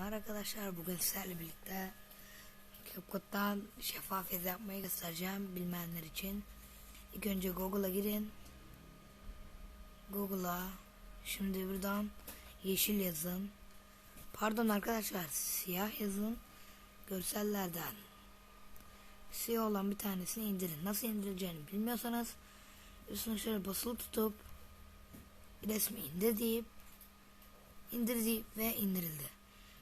Selamlar arkadaşlar. Bugün sizlerle birlikte CapCut'tan şeffaf yazı yapmayı göstereceğim bilmeyenler için. İlk önce Google'a girin. Google'a şimdi buradan yeşil yazın. Pardon arkadaşlar siyah yazın. Görsellerden siyah olan bir tanesini indirin. Nasıl indireceğini bilmiyorsanız üstüne şöyle basılı tutup resmi indir deyip indirdi ve indirildi.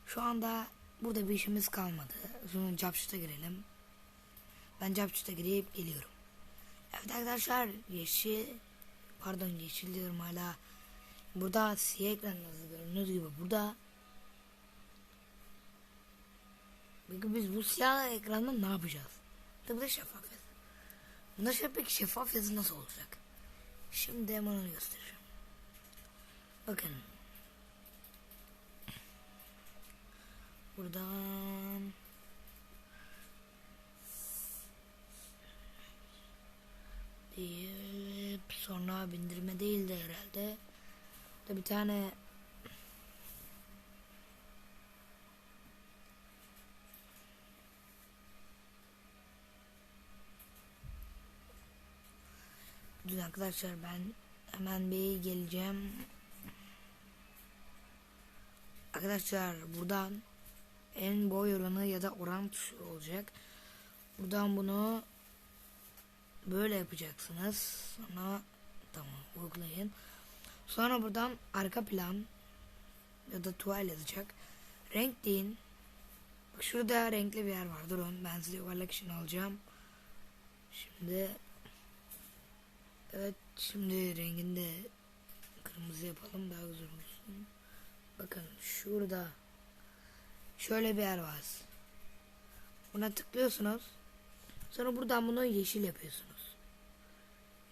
Şu anda burada bir işimiz kalmadı. Şimdi Capshoot'a girelim. Ben Capshoot'a girip geliyorum. Evet arkadaşlar yeşil pardon yeşil diyorum hala. Burada siyah ekranınızda gördüğünüz gibi burada Peki biz bu siyah ekranda ne yapacağız? Tabii de şeffaf yazı. Bunda şey peki şeffaf yazı nasıl olacak? Şimdi hemen onu göstereceğim. Bakın Buradan deyip sonra bindirme değildi herhalde. Da bir tane Dur arkadaşlar ben hemen bir geleceğim. Arkadaşlar buradan en boy oranı ya da oran tuşu olacak. Buradan bunu böyle yapacaksınız. Sonra tamam uygulayın. Sonra buradan arka plan ya da tuval yazacak. Renk deyin. Bak şurada renkli bir yer var. Durun ben size yuvarlak için alacağım. Şimdi evet şimdi renginde kırmızı yapalım daha güzel olsun. Bakın şurada şöyle bir yer var. Buna tıklıyorsunuz. Sonra buradan bunu yeşil yapıyorsunuz.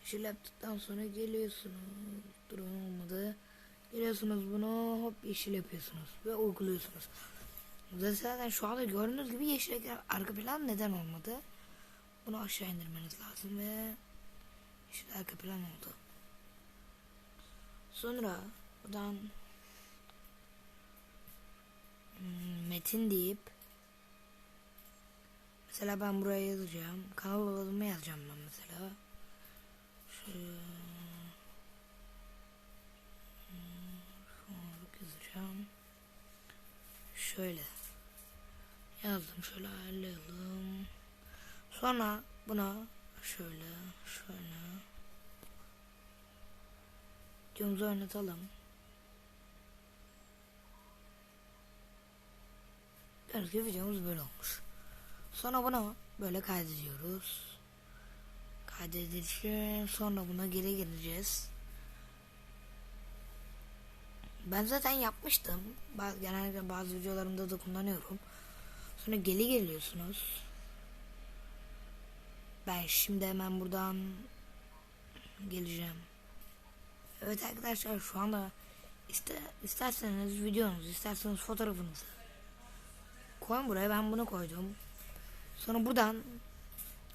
Yeşil yaptıktan sonra geliyorsunuz. Durun olmadı. Geliyorsunuz bunu hop yeşil yapıyorsunuz ve uyguluyorsunuz. Zaten şu anda gördüğünüz gibi yeşil ekran arka plan neden olmadı? Bunu aşağı indirmeniz lazım ve yeşil arka plan oldu. Sonra buradan metin deyip mesela ben buraya yazacağım. Kanal adımı yazacağım ben mesela. Şöyle yazacağım. Şöyle yazdım. Şöyle ayarlayalım. Sonra buna şöyle şöyle videomuzu oynatalım. Gibi videomuz böyle olmuş. Sonra buna böyle kaydediyoruz. Kaydedilişi sonra buna geri geleceğiz. Ben zaten yapmıştım. Bazı, genellikle bazı videolarımda da kullanıyorum. Sonra geri geliyorsunuz. Ben şimdi hemen buradan geleceğim. Evet arkadaşlar şu anda ister, isterseniz videonuzu isterseniz fotoğrafınızı koyun buraya ben bunu koydum. Sonra buradan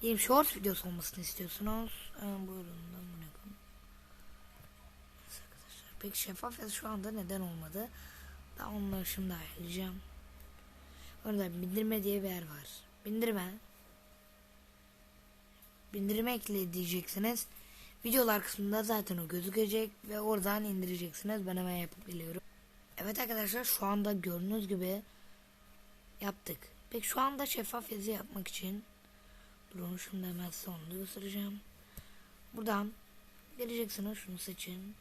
diyelim short videosu olmasını istiyorsunuz. Hemen buyurun ben bunu yapalım. Arkadaşlar peki şeffaf yazı şu anda neden olmadı? Daha onları şimdi ayarlayacağım. Orada bindirme diye bir yer var. Bindirme. Bindirme ekle diyeceksiniz. Videolar kısmında zaten o gözükecek ve oradan indireceksiniz. Ben hemen yapıp biliyorum. Evet arkadaşlar şu anda gördüğünüz gibi yaptık. Peki şu anda şeffaf yazı yapmak için durun şunu hemen sonunda göstereceğim. Buradan geleceksiniz şunu seçin.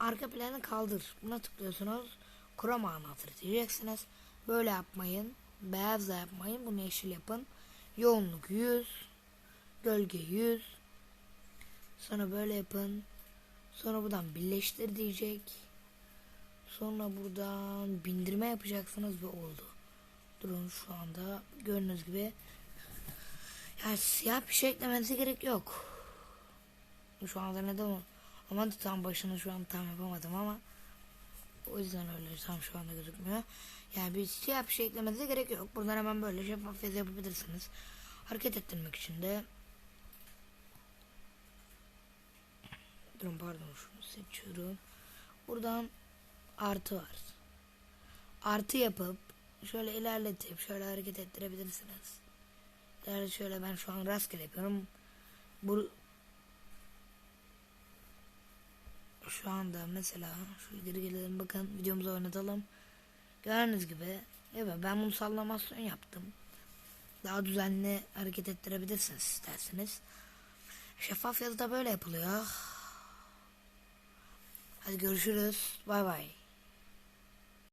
Arka planı kaldır. Buna tıklıyorsunuz. Chroma anahtarı diyeceksiniz. Böyle yapmayın. Beyazla yapmayın. Bunu yeşil yapın. Yoğunluk 100. Gölge 100. Sonra böyle yapın. Sonra buradan birleştir diyecek. Sonra buradan bindirme yapacaksınız ve oldu. Durun şu anda gördüğünüz gibi yani siyah bir şey eklemenize gerek yok. Şu anda neden o? Ama tam başını şu an tam yapamadım ama o yüzden öyle tam şu anda gözükmüyor. Yani bir siyah bir şey eklemenize gerek yok. Buradan hemen böyle şeffaf yazı yapabilirsiniz. Hareket ettirmek için de Durun pardon şunu seçiyorum. Buradan artı var. Artı yapıp şöyle ilerletip şöyle hareket ettirebilirsiniz. Yani şöyle ben şu an rastgele yapıyorum. Bu şu anda mesela şu geri gelelim bakın videomuzu oynatalım. Gördüğünüz gibi evet ben bunu sallamasyon yaptım. Daha düzenli hareket ettirebilirsiniz isterseniz. Şeffaf yazıda böyle yapılıyor. Hadi görüşürüz. Bay bay.